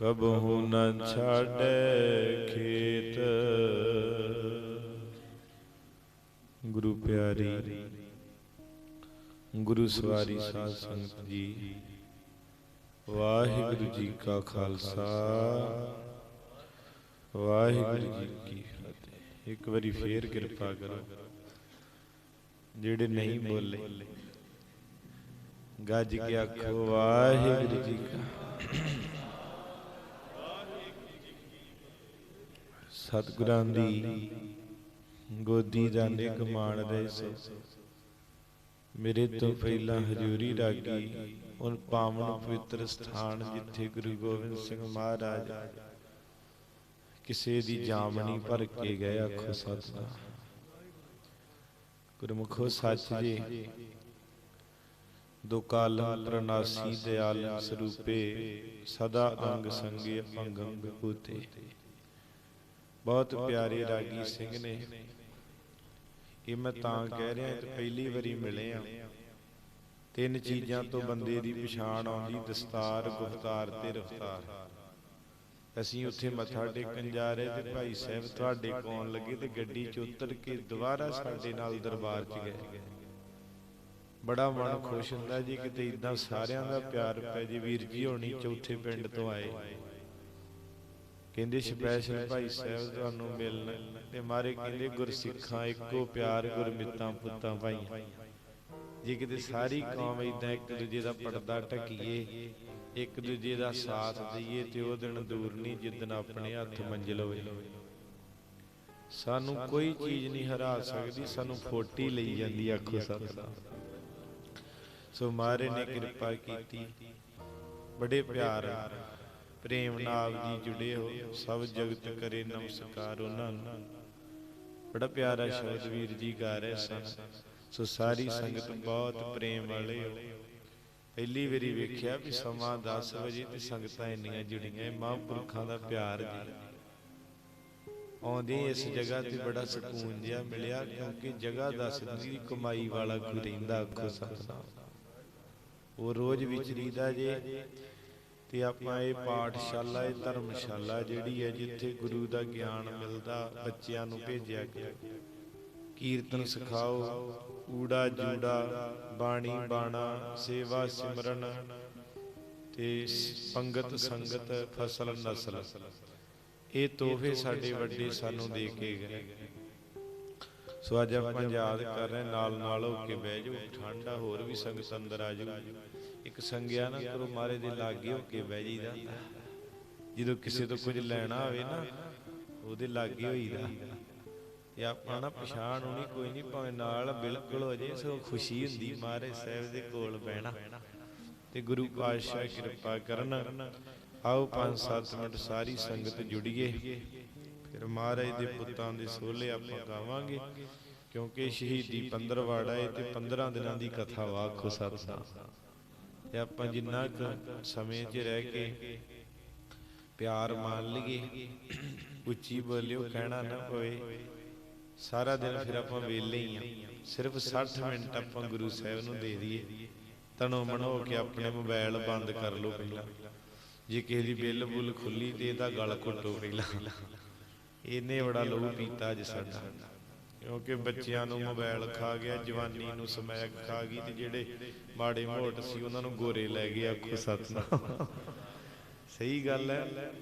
ਕਬਹੂ ਨ ਛਾੜੈ ਖੇਤ। ਗੁਰੂ ਪਿਆਰੀ, ਗੁਰੂ ਸਵਾਰੀ ਸਾਧ ਸੰਗਤ ਜੀ, ਵਾਹਿਗੁਰੂ ਜੀ ਕਾ ਖਾਲਸਾ, ਵਾਹਿਗੁਰੂ ਜੀ ਕੀ ਫਤਿਹ। ਇੱਕ ਵਾਰੀ ਫੇਰ ਕਿਰਪਾ ਕਰੋ। ਜਿਹੜੇ ਨਹੀਂ ਬੋਲੇ, ਗੱਜ ਕੇ ਆਖੋ, ਵਾਹਿਗੁਰੂ ਜੀ ਕਾ ਸਤਿਗੁਰਾਂ ਦੀ ਗੋਦੀ ਜਾਂਦੇ ਕਮਾਣ ਰਹੇ ਸੋ। ਮੇਰੇ ਤੋਂ ਪਹਿਲਾਂ ਹਜੂਰੀ ਰਾਗੀ ਉਹ ਪਾਵਨ ਪਵਿੱਤਰ ਸਥਾਨ ਜਿੱਥੇ ਗੁਰੂ ਗੋਬਿੰਦ ਸਿੰਘ ਮਹਾਰਾਜ ਕਿਸੇ ਦੀ ਜਾਮਣੀ ਭਰ ਕੇ ਗਏ, ਆਖੋ ਸਤਿਨਾਮ ਗੁਰਮੁਖੋ ਸੱਚ ਜੀ, ਦੋ ਕਾਲੰ ਪ੍ਰਨਾਸੀ ਦਿਆਲ ਸਰੂਪੇ, ਸਦਾ ਅੰਗ ਸੰਗੇ ਅੰਗੰਗ ਪੂਤੇ ਬਹੁਤ ਪਿਆਰੇ ਰਾਗੀ ਸਿੰਘ ਨੇ। ਇਹ ਮੈਂ ਤਾਂ ਕਹਿ ਰਿਹਾ ਤੇ ਪਹਿਲੀ ਵਾਰੀ ਮਿਲੇ ਆ। ਤਿੰਨ ਚੀਜ਼ਾਂ ਤੋਂ ਬੰਦੇ ਦੀ ਪਛਾਣ ਆਉਂਦੀ ਦਸਤਾਰ ਗੁਫਤਾਰ ਤੇ ਰਫਤਾਰ। ਅਸੀਂ ਉੱਥੇ ਮੱਥਾ ਟੇਕਣ ਜਾ ਰਹੇ ਤੇ ਭਾਈ ਸਾਹਿਬ ਤੁਹਾਡੇ ਕੋਲ ਲੱਗੇ ਤੇ ਗੱਡੀ 'ਚ ਉਤਰ ਕੇ ਦੁਬਾਰਾ ਸਾਡੇ ਨਾਲ ਦਰਬਾਰ 'ਚ ਗਏ। ਬੜਾ ਮਨ ਖੁਸ਼ ਹੁੰਦਾ ਜੀ ਕਿਤੇ ਇਦਾਂ ਸਾਰਿਆਂ ਦਾ ਪਿਆਰ ਪੈ ਜੇ ਵੀਰ ਜੀ ਹੋਣੀ ਚੌਥੇ ਪਿੰਡ ਤੋਂ ਆਏ। ਕਹਿੰਦੇ ਸਪੈਸ਼ਲ ਭਾਈ ਸਾਹਿਬ ਤੁਹਾਨੂੰ ਮਿਲਣ। ਤੇ ਮਾਰੇ ਕਹਿੰਦੇ ਗੁਰਸਿੱਖਾਂ ਇੱਕੋ ਪਿਆਰ ਗੁਰਮਿੱਤਾਂ ਪੁੱਤਾਂ ਭਾਈਆਂ। ਜੇ ਕਿਤੇ ਸਾਰੀ ਕੌਮ ਇਦਾਂ ਇੱਕ ਦੂਜੇ ਦਾ ਪਰਦਾ ਟਕੀਏ ਇੱਕ ਦੂਜੇ ਦਾ ਸਾਥ ਦਈਏ ਤੇ ਉਹ ਦਿਨ ਦੂਰ ਨਹੀਂ ਜਿੱਦਣ ਆਪਣੇ ਹੱਥ ਮੰਜ਼ਿਲ ਹੋਵੇ ਸਾਨੂੰ ਕੋਈ ਚੀਜ਼ ਨਹੀਂ ਹਰਾ ਸਕਦੀ ਸਾਨੂੰ ਫੋਟੀ ਲਈ ਜਾਂਦੀ ਆਖੋ ਸਤਿਨਾਮ ਸੋ ਮਾਰੇ ਨੇ ਕਿਰਪਾ ਕੀਤੀ। ਬੜੇ ਪਿਆਰ। ਪ੍ਰੇਮ ਨਾਲ ਜੀ ਜੁੜੇ ਹੋ ਸਭ ਜਗਤ ਕਰੇ ਨਮਸਕਾਰ ਉਹਨਾਂ ਨੂੰ। ਬੜਾ ਪਿਆਰਾ ਸ਼ਬਦ ਵੀਰ ਜੀ ਗਾ ਰਹੇ ਸਨ। ਸੋ ਸਾਰੀ ਸੰਗਤ ਬਹੁਤ ਪ੍ਰੇਮ ਵਾਲੇ ਹੋ। ਪਹਿਲੀ ਵਾਰੀ ਵੇਖਿਆ ਵੀ ਸਮਾਂ 10 ਵਜੇ ਤੇ ਸੰਗਤਾਂ ਇੰਨੀਆਂ ਜੁੜੀਆਂ, ਇਹ ਮਹਾਂਪੁਰਖਾਂ ਦਾ ਪਿਆਰ ਜੀ। ਆਉਂਦੇ ਇਸ ਜਗ੍ਹਾ ਤੇ ਬੜਾ ਸਕੂਨ ਜਿਹਾ ਮਿਲਿਆ, ਕਿਉਂਕਿ ਜਗ੍ਹਾ ਦੱਸਦੀ ਕਮਾਈ ਵਾਲਾ ਕੋਈ ਰਹਿੰਦਾ ਆਖੋ ਸਤਨਾਮ ਉਹ ਰੋਜ਼ ਵਿਚਰੀਦਾ ਜੇ ਤੇ ਆਪਾਂ ਇਹ ਪਾਠਸ਼ਾਲਾ, ਇਹ ਧਰਮਸ਼ਾਲਾ ਜਿਹੜੀ ਹੈ ਜਿੱਥੇ ਗੁਰੂ ਦਾ ਗਿਆਨ ਮਿਲਦਾ, ਬੱਚਿਆਂ ਨੂੰ ਭੇਜਿਆ ਗਿਆ। ਕੀਰਤਨ ਸਿਖਾਓ, ਊੜਾ ਜੂੜਾ, ਬਾਣੀ ਬਾਣਾ, ਸੇਵਾ ਸਿਮਰਨ ਤੇ ਪੰਗਤ ਸੰਗਤ, ਫਸਲ ਨਸਲ। ਇਹ ਤੋਹਫੇ ਸਾਡੇ ਵੱਡੇ ਸਾਨੂੰ ਦੇ ਕੇ ਗਏ। ਸੋ ਅੱਜ ਆਪਾਂ ਯਾਦ ਕਰ ਰਹੇ ਨਾਲ ਨਾਲ ਹੋ ਕੇ ਬਹਿ ਜਾਓ, ਠੰਡਾ ਹੋਰ ਵੀ ਸੰਗਤ ਅੰਦਰ ਆ ਜਾਓ ਇੱਕ ਸੰਗਿਆ ਨਾ ਕਰੋ ਮਾਰੇ ਦੇ ਲਾਗੇ ਹੋ ਕੇ ਬਹਿ ਜੀਦਾ ਜਦੋਂ ਕਿਸੇ ਤੋਂ ਕੁਝ ਲੈਣਾ ਹੋਵੇ ਨਾ, ਉਹਦੇ ਲਾਗੇ ਹੋਈਦਾ। ਇਹ ਆਪਾਂ ਨਾ ਪਛਾਣ ਹੋਣੀ ਕੋਈ ਨਹੀਂ, ਭਾਵੇਂ ਨਾਲ ਬਿਲਕੁਲ ਹੋ ਜੇ ਸੋ ਖੁਸ਼ੀ ਹੁੰਦੀ ਮਾਰੇ ਸਾਹਿਬ ਦੇ ਕੋਲ ਬਹਿਣਾ। ਤੇ ਗੁਰੂ ਪਾਤਸ਼ਾਹ ਕਿਰਪਾ ਕਰਨ। ਆਓ 5-7 ਮਿੰਟ ਸਾਰੀ ਸੰਗਤ ਜੁੜੀਏ ਫਿਰ ਮਹਾਰਾਜ ਦੇ ਪੁੱਤਾਂ ਦੇ ਸੋਲੇ ਆਪਾਂ ਗਾਵਾਂਗੇ, ਕਿਉਂਕਿ ਸ਼ਹੀਦੀ ਪੰਦਰਵਾੜਾ ਹੈ ਤੇ 15 ਦਿਨਾਂ ਦੀ ਕਥਾ ਵਾਖੋ ਸਤਨਾਮ ਤੇ ਆਪਾਂ ਜਿੰਨਾ ਕੁ ਸਮੇਂ 'ਚ ਰਹਿ ਕੇ ਪਿਆਰ ਮੰਨ ਲਈਏ ਉੱਚੀ ਬੋਲਿਓ ਕਹਿਣਾ ਨਾ ਪਵੇ ਸਾਰਾ ਦਿਨ ਫਿਰ ਆਪਾਂ ਵੇਲੇ ਹੀ ਆ ਸਿਰਫ 60 ਮਿੰਟ ਆਪਾਂ ਗੁਰੂ ਸਾਹਿਬ ਨੂੰ ਦੇ ਦਈਏ। ਤਨੋ ਮਨੋ ਕੇ ਆਪਣੇ ਮੋਬਾਈਲ ਬੰਦ ਕਰ ਲਓ ਪਹਿਲਾਂ। ਜੇ ਕਿਸੇ ਦੀ ਬਿੱਲ ਬੁੱਲ ਖੁੱਲੀ ਤੇ ਇਹਦਾ ਗਲ ਘੁੱਟੋ ਪਹਿਲਾਂ। ਇਹਨੇ ਬੜਾ ਲਹੂ ਪੀਤਾ ਅੱਜ ਸਾਡਾ। ਕਿਉਂਕਿ ਬੱਚਿਆਂ ਨੂੰ ਮੋਬਾਈਲ ਖਾ ਗਿਆ, ਜਵਾਨੀ ਨੂੰ ਸਮੈਕ ਖਾ ਗਈ ਤੇ ਜਿਹੜੇ ਮਾੜੇ ਮੋਟ ਸੀ, ਉਹਨਾਂ ਨੂੰ ਗੋਰੇ ਲੈ ਗਏ ਆਖੋ ਸਤਨਾਮ। ਸਹੀ ਗੱਲ ਹੈ।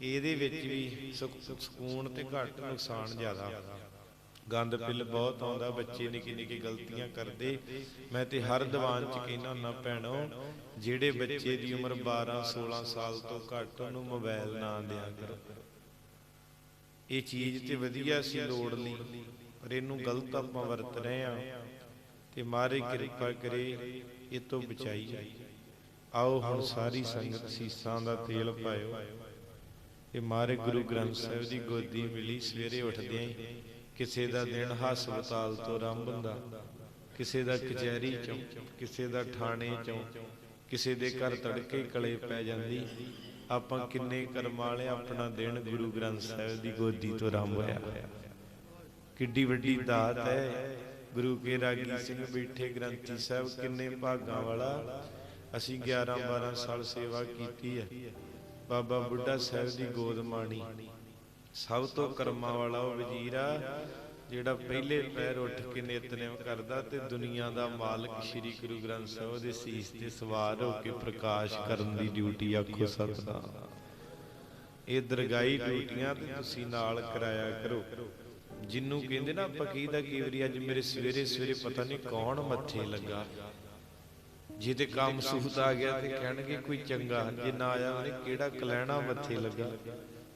ਇਹਦੇ ਵਿੱਚ ਵੀ ਸਕੂਨ ਤੇ ਘੱਟ ਨੁਕਸਾਨ ਜ਼ਿਆਦਾ। ਗੰਦ ਪਿੱਲ ਬਹੁਤ ਆਉਂਦਾ, ਬੱਚੇ ਨਿੱਕੀ ਨਿੱਕੀ ਗਲਤੀਆਂ ਕਰਦੇ। ਮੈਂ ਤੇ ਹਰ ਦੀਵਾਨ ਚ ਕਹਿਣਾ ਹੁੰਦਾ, ਭੈਣੋ, ਜਿਹੜੇ ਬੱਚੇ ਦੀ ਉਮਰ 12 16 ਸਾਲ ਤੋਂ ਘੱਟ, ਉਹਨੂੰ ਮੋਬਾਈਲ ਨਾ ਦਿਆ ਕਰੋ। ਇਹ ਚੀਜ਼ ਤੇ ਵਧੀਆ ਸੀ ਲੋੜ ਲਈ ਪਰ ਇਹਨੂੰ ਗਲਤ ਆਪਾਂ ਵਰਤ ਰਹੇ ਆ ਤੇ ਮਾਰੇ ਕਿਰਪਾ ਕਰੇ, ਇਹ ਤੋਂ ਬਚਾਈ ਆਓ ਹੁਣ ਸਾਰੀ ਸੰਗਤ ਸੀਸਾਂ ਦਾ ਤੇਲ ਪਾਇਓ। ਇਹ ਮਾਰੇ ਗੁਰੂ ਗ੍ਰੰਥ ਸਾਹਿਬ ਦੀ ਗੋਦੀ ਮਿਲੀ, ਸਵੇਰੇ ਉੱਠਦੇ ਹੀ ਕਿਸੇ ਦਾ ਦਿਨ ਹਸਪਤਾਲ ਤੋਂ ਆਰੰਭ ਹੁੰਦਾ, ਕਿਸੇ ਦਾ ਕਚਹਿਰੀ ਚੋਂ, ਕਿਸੇ ਦਾ ਥਾਣੇ ਚੋਂ, ਕਿਸੇ ਦੇ ਘਰ ਤੜਕੇ ਕਲੇ ਪੈ ਜਾਂਦੀ। ਆਪਾਂ ਕਿੰਨੇ ਕਰਮ ਵਾਲੇ ਆਪਣਾ ਦਿਨ ਗੁਰੂ ਗ੍ਰੰਥ ਸਾਹਿਬ ਦੀ ਗੋਦੀ ਤੋਂ ਆਰੰਭ ਹੋਇਆ। ਕਿੱਡੀ ਵੱਡੀ ਦਾਤ ਹੈ। ਗੁਰੂ ਕੇ ਰਾਗੀ ਸਿੰਘ ਬੈਠੇ ਗ੍ਰੰਥੀ ਸਾਹਿਬ ਕਿੰਨੇ ਭਾਗਾਂ ਵਾਲਾ। ਅਸੀਂ 11 12 ਸਾਲ ਸੇਵਾ ਕੀਤੀ ਹੈ। ਬਾਬਾ ਬੁੱਢਾ ਸਾਹਿਬ ਦੀ ਗੋਦ ਮਾਣੀ। ਸਭ ਤੋਂ ਕਰਮਾਂ ਵਾਲਾ ਉਹ ਵਜ਼ੀਰ ਜਿਹੜਾ ਪਹਿਲੇ ਪੈਰ ਉੱਠ ਕੇ ਨਿਤਨੇਮ ਕਰਦਾ ਤੇ ਦੁਨੀਆ ਦਾ ਮਾਲਕ ਸ੍ਰੀ ਗੁਰੂ ਗ੍ਰੰਥ ਸਾਹਿਬ ਦੇ ਸੀਸ ਤੇ ਸਵਾਰ ਹੋ ਕੇ ਪ੍ਰਕਾਸ਼ ਕਰਨ ਦੀ ਡਿਊਟੀ ਆਖੋ ਸਤਨਾਮ। ਇਹ ਦਰਗਾਈ ਡਿਊਟੀਆਂ ਤੇ ਤੁਸੀਂ ਨਾਲ ਕਰਾਇਆ ਕਰੋ। ਜਿੰਨੂੰ ਕਹਿੰਦੇ ਨਾ ਆਪਾਂ ਕਹੀਦਾ ਕਈ ਵਾਰੀ ਅੱਜ ਮੇਰੇ ਸਵੇਰੇ ਸਵੇਰੇ ਪਤਾ ਨਹੀਂ ਕੌਣ ਮੱਥੇ ਲੱਗਾ। ਜੇ ਤੇ ਕੰਮ ਸੂਤ ਆ ਗਿਆ ਤੇ ਕਹਿਣਗੇ ਕੋਈ ਚੰਗਾ ਜੇ ਨਾ ਆਇਆ ਉਹਨੇ ਕਿਹੜਾ ਕਲੈਣਾ ਮੱਥੇ ਲੱਗਾ।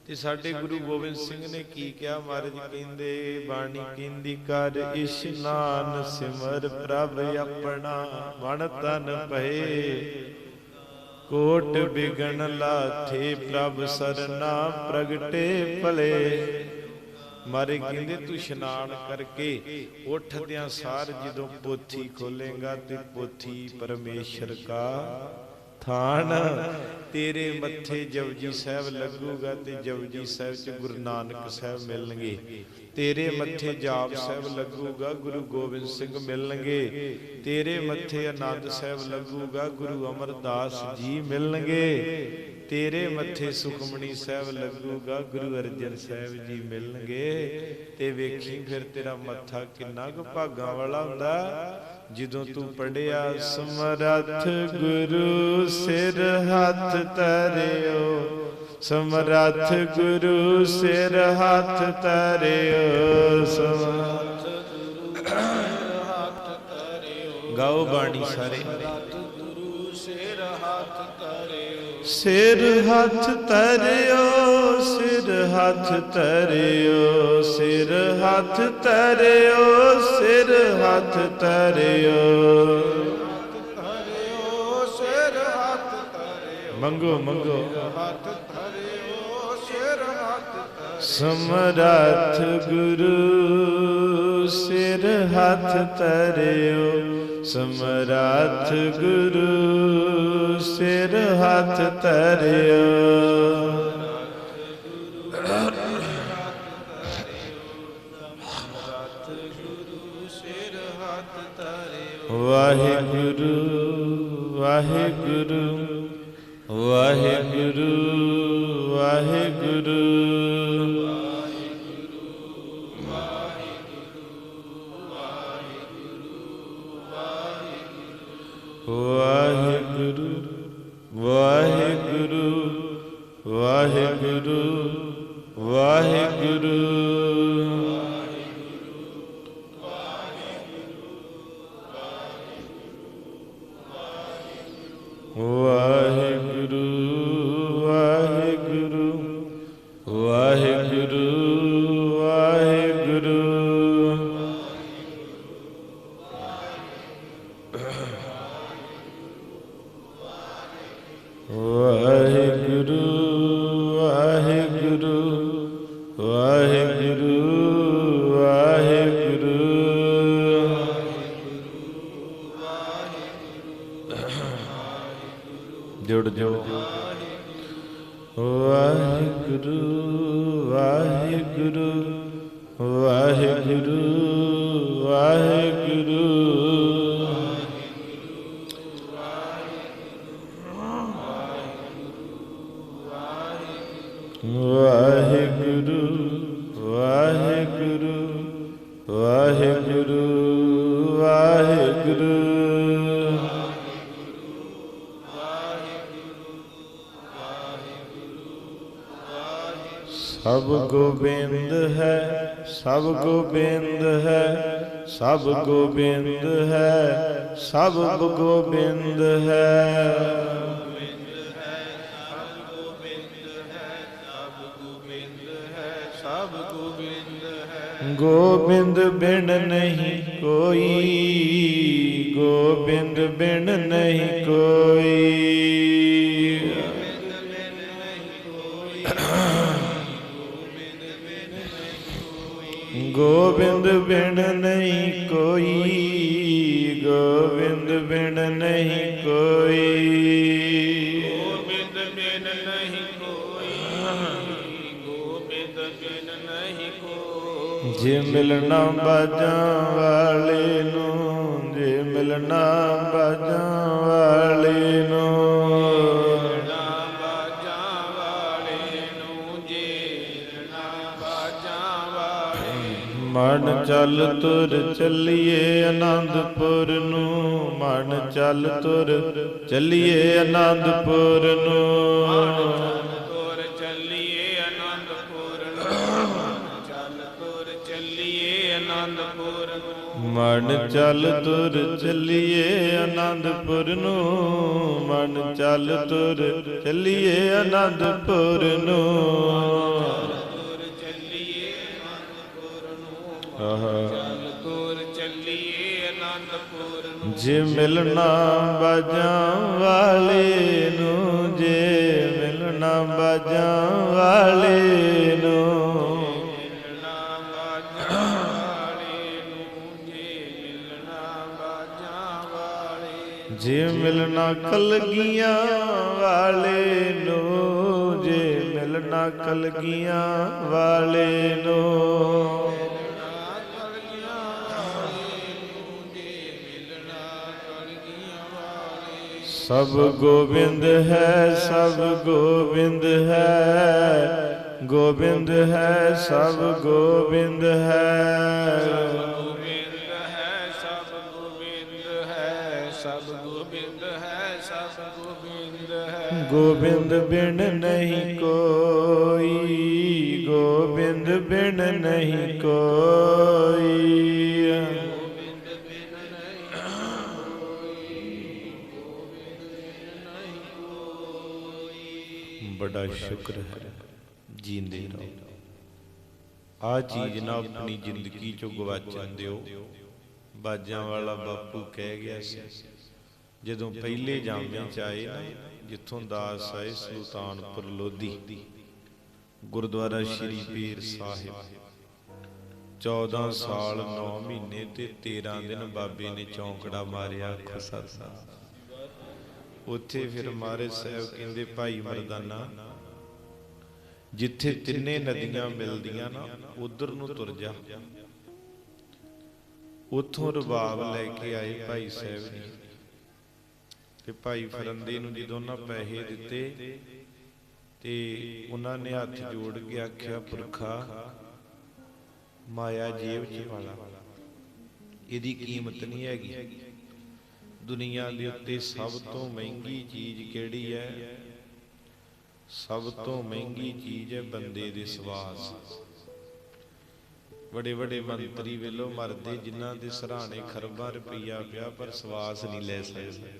ਤੇ ਸਾਡੇ ਗੁਰੂ ਗੋਬਿੰਦ ਸਿੰਘ ਨੇ ਕੀ ਕਿਹਾ? ਮਹਾਰਾਜ ਕਹਿੰਦੇ ਬਾਣੀ ਕਹਿੰਦੀ ਕਰ ਇਸ਼ਨਾਨ ਸਿਮਰ ਪ੍ਰਭ ਆਪਣਾ ਮਨ ਤਨ ਭਏ। ਕੋਟ ਬਿਗਣ ਲਾਥੇ ਪ੍ਰਭ ਸਰਨਾ ਪ੍ਰਗਟੇ ਭਲੇ। ਮਾਰੇ ਕਹਿੰਦੇ ਤੂੰ ਇਸ਼ਨਾਨ ਕਰਕੇ ਉੱਠਦਿਆਂ ਸਾਰ ਜਦੋਂ ਪੋਥੀ ਖੋਲੇਗਾ ਤੇ ਪੋਥੀ ਪਰਮੇਸ਼ਰ ਕਾ ਥਾਨ। ਤੇਰੇ ਮੱਥੇ ਜਪਜੀ ਸਾਹਿਬ ਲੱਗੂਗਾ ਤੇ ਜਪਜੀ ਸਾਹਿਬ ਚ ਗੁਰੂ ਨਾਨਕ ਸਾਹਿਬ ਮਿਲਣਗੇ। ਤੇਰੇ ਮੱਥੇ ਜਾਪ ਸਾਹਿਬ ਲੱਗੂਗਾ, ਗੁਰੂ ਗੋਬਿੰਦ ਸਿੰਘ ਮਿਲਣਗੇ। ਤੇਰੇ ਮੱਥੇ ਆਨੰਦ ਸਾਹਿਬ ਲੱਗੂਗਾ, ਗੁਰੂ ਅਮਰਦਾਸ ਜੀ ਮਿਲਣਗੇ। ਤੇਰੇ ਮੱਥੇ ਸੁਖਮਣੀ ਸਾਹਿਬ ਲੱਗੂਗਾ, ਗੁਰੂ ਅਰਜਨ ਸਾਹਿਬ ਜੀ ਮਿਲਣਗੇ। ਤੇ ਵੇਖੀ ਫਿਰ ਤੇਰਾ ਮੱਥਾ ਕਿੰਨਾ ਕੁ ਭਾਗਾਂ ਵਾਲਾ ਹੁੰਦਾ। ਜਦੋਂ ਤੂੰ ਪੜਿਆ ਸਮਰੱਥ ਗੁਰੂ ਸਿਰ ਹੱਥ ਧਰਿਓ। ਸਮਰੱਥ ਗੁਰੂ ਸਿਰ ਹੱਥ ਧਰਿਓ। ਸਮਰੱਥ ਗਾਓ ਬਾਣੀ ਸਾਰੇ। ਗੁਰੂ ਸਿਰ ਹੱਥ ਧਰਿਓ। ਸਿਰ ਹੱਥ ਤਰਿਓ ਸਿਰ ਹੱਥ ਤਰਿਓ ਸਿਰ ਹੱਥ ਤਰਿਓ ਸਿਰ ਹੱਥ ਤਰਿਓ ਮੰਗੋ ਮੰਗੋ ਹੱਥ ਸਮਰੱਥ ਗੁਰੂ ਸਿਰ ਹੱਥ ਤਰਿਓ ਸਮਰੱਥ ਗੁਰੂ ਸਿਰ ਹੱਥ ਧਰਿਓ। ਗੁਰੂ ਸਿਰ ਹੱਥ ਧਰਿਓ ਵਾਹਿਗੁਰੂ ਵਾਹਿਗੁਰੂ ਵਾਹਿਗੁਰੂ ਵਾਹਿਗੁਰੂ ਵਾਹਿਗੁਰੂ। ਜੁੜ ਜੋ ਵਾਹਿਗੁਰੂ ਵਾਹਿਗੁਰੂ ਵਾਹਿਗੁਰੂ। ਗੋਬਿੰਦ ਹੈ, ਸਭ ਗੋਬਿੰਦ ਹੈ, ਸਭ ਗੋਬਿੰਦ ਹੈ। ਸਭ ਗੋਬਿੰਦ ਹੈ ਗੋਬਿੰਦ ਬਿਨ ਨਹੀਂ ਕੋਈ, ਗੋਬਿੰਦ ਬਿਨ ਨਹੀਂ ਕੋਈ। ਗੋਬਿੰਦ ਬਿਨ ਨਹੀਂ ਕੋਈ ਗੋਬਿੰਦ ਬਿਨ ਨਹੀਂ ਕੋਈ। ਗੋਬਿੰਦ ਬਿਨ ਨਹੀਂ ਕੋਈ ਗੋਬਿੰਦ ਬਿਨ ਨਹੀਂ ਕੋਈ। ਜੇ ਮਿਲਣਾ ਬਾਜਾਂ ਵਾਲੇ ਨੂੰ ਜੇ ਮਿਲਣਾ ਬਾਜਾਂ ਵਾਲੇ ਨੂੰ। ਮਨ ਚੱਲ ਤੁਰ ਚੱਲੀਏ ਆਨੰਦਪੁਰ ਨੂੰ ਮਨ ਚੱਲ ਤੁਰ ਚੱਲੀਏ ਆਨੰਦਪੁਰ ਨੂੰ। ਤੁਰ ਚੱਲੀਏ ਆਨੰਦਪੁਰ ਨੂੰ ਚੱਲ ਤੁਰ ਚੱਲੀਏ ਆਨੰਦਪੁਰ ਨੂੰ। ਮਨ ਚੱਲ ਤੁਰ ਚੱਲੀਏ ਆਨੰਦਪੁਰ ਨੂੰ ਮਨ ਚੱਲ ਤੁਰ ਚੱਲੀਏ ਆਨੰਦਪੁਰ ਨੂੰ। ਜੇ ਮਿਲਣਾ ਬਾਜਾਂ ਵਾਲੇ ਨੂੰ, ਜੇ ਮਿਲਣਾ ਬਾਜਾਂ ਵਾਲੇ ਨੂੰ। ਮਿਲਣਾ ਜੇ ਮਿਲਣਾ ਕਲਗੀਆਂ ਵਾਲੇ ਨੂੰ, ਜੇ ਮਿਲਣਾ ਕਲਗੀਆਂ ਵਾਲੇ ਨੂੰ। ਸਭ ਗੋਬਿੰਦ ਹੈ, ਸਭ ਗੋਬਿੰਦ ਹੈ। ਗੋਬਿੰਦ ਹੈ, ਸਭ ਗੋਬਿੰਦ ਹੈ। ਗੋਬਿੰਦ ਹੈ ਸਭ ਗੋਬਿੰਦ ਹੈ ਸਭ ਗੋਬਿੰਦ ਹੈ ਸਭ ਗੋਬਿੰਦ ਹੈ ਗੋਬਿੰਦ ਬਿਨ ਨਹੀਂ ਕੋਈ, ਗੋਬਿੰਦ ਬਿਨ ਨਹੀਂ ਕੋਈ। ਬੜਾ ਸ਼ੁਕਰ ਹੈ। ਜੀਂਦੇ ਰਹੋ। ਆ ਚੀਜ਼ ਨਾ ਆਪਣੀ ਜ਼ਿੰਦਗੀ ਚੋਂ ਗਵਾਚਣ ਦਿਓ। ਬਾਜਾਂ ਵਾਲਾ ਬਾਪੂ ਕਹਿ ਗਿਆ ਸੀ, ਜਦੋਂ ਪਹਿਲੇ ਜਾਮੇ ਚ ਆਏ ਨਾ, ਜਿੱਥੋਂ ਦਾਸ ਆਏ ਸੁਲਤਾਨਪੁਰ ਲੋਧੀ, ਗੁਰਦੁਆਰਾ ਸ਼੍ਰੀ ਪੀਰ ਸਾਹਿਬ। 14 ਸਾਲ 9 ਮਹੀਨੇ ਤੇ 13 ਦਿਨ ਬਾਬੇ ਨੇ ਚੌਂਕੜਾ ਮਾਰਿਆ ਖੁਸਾ ਉੱਥੇ ਫਿਰ ਮਹਾਰਾਜ ਸਾਹਿਬ ਕਹਿੰਦੇ ਭਾਈ ਮਰਦਾਨਾ ਜਿੱਥੇ ਤਿੰਨੇ ਨਦੀਆਂ ਮਿਲਦੀਆਂ ਨਾ ਉਧਰ ਨੂੰ ਤੁਰ ਜਾ। ਉੱਥੋਂ ਰਬਾਬ ਲੈ ਕੇ ਆਏ ਭਾਈ ਸਾਹਿਬ ਜੀ। ਤੇ ਭਾਈ ਫਰੰਦੇ ਨੂੰ ਜਦੋਂ ਉਹਨਾਂ ਪੈਸੇ ਦਿੱਤੇ ਤੇ ਉਹਨਾਂ ਨੇ ਹੱਥ ਜੋੜ ਕੇ ਆਖਿਆ ਪੁਰਖਾ ਮਾਇਆ ਜੇਬ 'ਚ ਵਾਲਾ। ਇਹਦੀ ਕੀਮਤ ਨਹੀਂ ਹੈਗੀ। ਦੁਨੀਆ ਦੇ ਉੱਤੇ ਸਭ ਤੋਂ ਮਹਿੰਗੀ ਚੀਜ਼ ਕਿਹੜੀ ਹੈ? ਸਭ ਤੋਂ ਮਹਿੰਗੀ ਚੀਜ਼ ਹੈ ਬੰਦੇ ਦੇ ਸਵਾਸ। ਵੱਡੇ ਵੱਡੇ ਮੰਤਰੀ ਵੇਲੋ ਮਰਦੇ ਜਿਨ੍ਹਾਂ ਦੇ ਸਰਾਣੇ ਖਰਬਾਂ ਰੁਪਈਆ ਪਿਆ ਪਰ ਸਵਾਸ ਨਹੀਂ ਲੈ ਸਕਦੇ।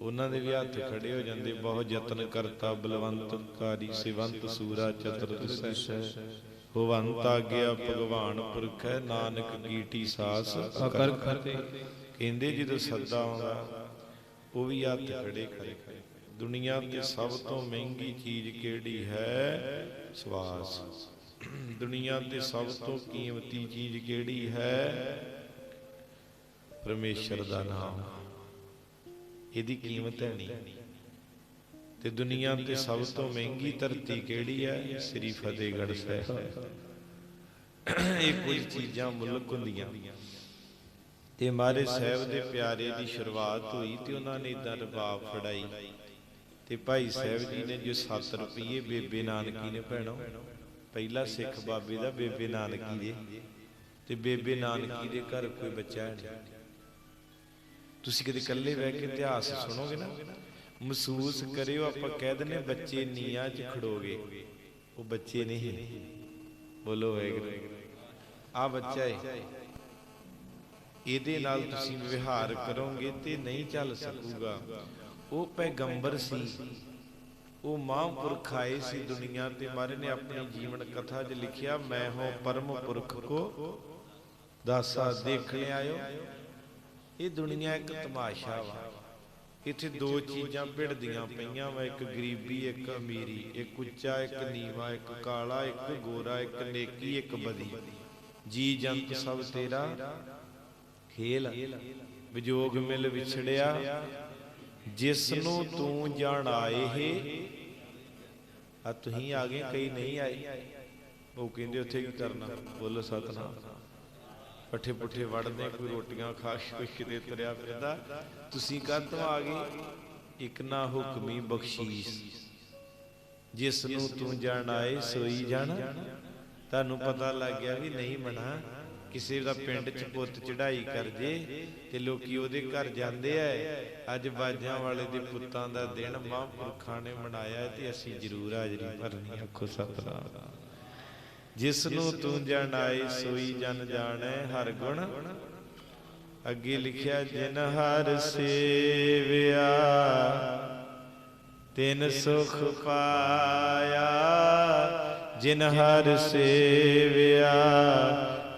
ਉਹਨਾਂ ਦੇ ਵੀ ਹੱਥ ਖੜੇ ਹੋ ਜਾਂਦੇ, ਬਹੁਤ ਯਤਨ ਕਰਤਾ ਬਲਵੰਤ ਕਾਰੀ ਸਿਵੰਤ ਸੂਰਾ ਚਤੁਰ ਦਿਸੈ ਹੋਵੰਤ ਆਗਿਆ ਭਗਵਾਨ ਪੁਰਖ ਹੈ ਨਾਨਕ ਕੀਟੀ ਸਾਸ ਅਕਰ ਕਰਤੇ ਕਹਿੰਦੇ ਜਦੋਂ ਸੱਦਾ ਆਉਂਦਾ ਉਹ ਵੀ ਹੱਥ ਖੜੇ ਕਰੇ ਦੁਨੀਆ ਤੇ ਸਭ ਤੋਂ ਮਹਿੰਗੀ ਚੀਜ਼ ਕਿਹੜੀ ਹੈ? ਸਵਾਸ। ਦੁਨੀਆ ਤੇ ਸਭ ਤੋਂ ਕੀਮਤੀ ਚੀਜ਼ ਕਿਹੜੀ ਹੈ? ਪਰਮੇਸ਼ਰ ਦਾ ਨਾਮ। ਇਹਦੀ ਕੀਮਤ ਹੈ ਨਹੀਂ। ਤੇ ਦੁਨੀਆ ਤੇ ਸਭ ਤੋਂ ਮਹਿੰਗੀ ਧਰਤੀ ਕਿਹੜੀ ਹੈ? ਸ੍ਰੀ ਫਤਿਹਗੜ੍ਹ ਸਾਹਿਬ। ਇਹ ਕੁਝ ਚੀਜ਼ਾਂ ਮੁਲਕ ਹੁੰਦੀਆਂ ਤੇ ਮਾਰੇ ਸਾਹਿਬ ਦੇ ਪਿਆਰੇ ਦੀ ਸ਼ੁਰੂਆਤ ਹੋਈ ਤੇ ਉਹਨਾਂ ਨੇ ਇਦਾਂ ਰਬਾਬ ਫੜਾਈ। ਤੇ ਭਾਈ ਸਾਹਿਬ ਜੀ ਨੇ ਜੋ 7 ਰੁਪਏ ਬੇਬੇ ਨਾਨਕੀ ਨੇ ਭੈਣੋ, ਪਹਿਲਾ ਸਿੱਖ ਬਾਬੇ ਦਾ ਬੇਬੇ ਨਾਨਕੀ ਦੇ। ਤੇ ਬੇਬੇ ਨਾਨਕੀ ਦੇ ਘਰ ਕੋਈ ਬੱਚਾ ਨਹੀਂ। ਤੁਸੀਂ ਕਦੇ ਇਕੱਲੇ ਬਹਿ ਕੇ ਇਤਿਹਾਸ ਸੁਣੋਗੇ ਨਾ? ਮਹਿਸੂਸ ਕਰਿਓ, ਆਪਾਂ ਕਹਿ ਦਿੰਨੇ ਬੱਚੇ ਨੀਆਂ 'ਚ ਖੜੋਗੇ। ਉਹ ਬੱਚੇ ਨਹੀਂ। ਬੋਲੋ ਵਾਹਿਗੁਰੂ। ਆ ਬੱਚਾ ਹੈ ਇਹਦੇ ਨਾਲ ਤੁਸੀਂ ਵਿਵਹਾਰ ਕਰੋਗੇ ਤੇ ਨਹੀਂ ਚੱਲ ਸਕੂਗਾ। ਉਹ ਪੈਗੰਬਰ ਸੀ। ਉਹ ਮਹਾਂਪੁਰਖ ਆਏ ਸੀ ਦੁਨੀਆ ਤੇ। ਮਾਰੇ ਨੇ ਆਪਣੀ ਜੀਵਨ ਕਥਾ 'ਚ ਲਿਖਿਆ, ਮੈਂ ਹਾਂ ਪਰਮ ਪੁਰਖ ਕੋ ਦਾਸਾ ਦੇਖ ਲਿਆਇਓ। ਇਹ ਦੁਨੀਆ ਇੱਕ ਤਮਾਸ਼ਾ ਵਾ। ਇੱਥੇ ਦੋ ਚੀਜ਼ਾਂ ਭਿੜਦੀਆਂ ਪਈਆਂ ਵਾ, ਇੱਕ ਗਰੀਬੀ, ਇੱਕ ਅਮੀਰੀ, ਇੱਕ ਉੱਚਾ, ਇੱਕ ਨੀਵਾ, ਇੱਕ ਕਾਲਾ, ਇੱਕ ਗੋਰਾ, ਇੱਕ ਨੇਕੀ, ਇੱਕ ਬਦੀ। ਜੀ ਜੰਤ ਸਭ ਤੇਰਾ ਖੇਲ। ਵਿਜੋਗ ਮਿਲ ਵਿਛੜਿਆ ਜਿਸ ਨੂੰ ਤੂੰ ਜਾਣਾਏ ਹੈ ਆ ਤੁਸੀਂ ਆ ਗਏ ਕਈ ਨਹੀਂ ਆਏ। ਉਹ ਕਹਿੰਦੇ ਉੱਥੇ ਕੀ ਕਰਨਾ ਬੋਲੋ ਸਤਨਾਮ। ਪੱਠੇ ਪੁੱਠੇ ਵੜਦੇ ਕੋਈ ਰੋਟੀਆਂ ਖਾ ਕੇ ਕੋਈ ਕਿਤੇ ਤੁਰਿਆ ਫਿਰਦਾ। ਤੁਸੀਂ ਕਾਹਤੋਂ ਆ ਗਏ? ਇੱਕ ਨਾ ਹੁਕਮੀ ਬਖਸ਼ੀਸ਼। ਜਿਸ ਨੂੰ ਤੂੰ ਜਾਣਾਏ ਸੋਈ ਜਾਣ। ਤੁਹਾਨੂੰ ਪਤਾ ਲੱਗ ਗਿਆ ਵੀ ਨਹੀਂ ਬਣਾ ਕਿਸੇ ਦਾ ਪਿੰਡ ਚ ਪੁੱਤ ਚੜਾਈ ਕਰ ਜੇ ਤੇ ਲੋਕੀ ਉਹਦੇ ਘਰ ਜਾਂਦੇ ਐ। ਅੱਜ ਬਾਜਾਂ ਵਾਲੇ ਦੇ ਪੁੱਤਾਂ ਦਾ ਦਿਨ ਮਹਾਂਪੁਰਖਾਂ ਨੇ ਮਨਾਇਆ ਤੇ ਅਸੀਂ ਜ਼ਰੂਰ ਹਾਜ਼ਰੀ ਭਰਨੀ ਆਖੋ ਸਤਨਾਮ। ਜਿਸ ਨੂੰ ਤੂੰ ਜਾਣਾਏ ਸੋਈ ਜਨ ਜਾਣੈ ਹਰ ਗੁਣ। ਅੱਗੇ ਲਿਖਿਆ ਜਿਨ ਹਰ ਸੇਵਿਆ ਤਿਨ ਸੁਖ ਪਾਇਆ। ਜਿਨ ਹਰ ਸੇਵਿਆ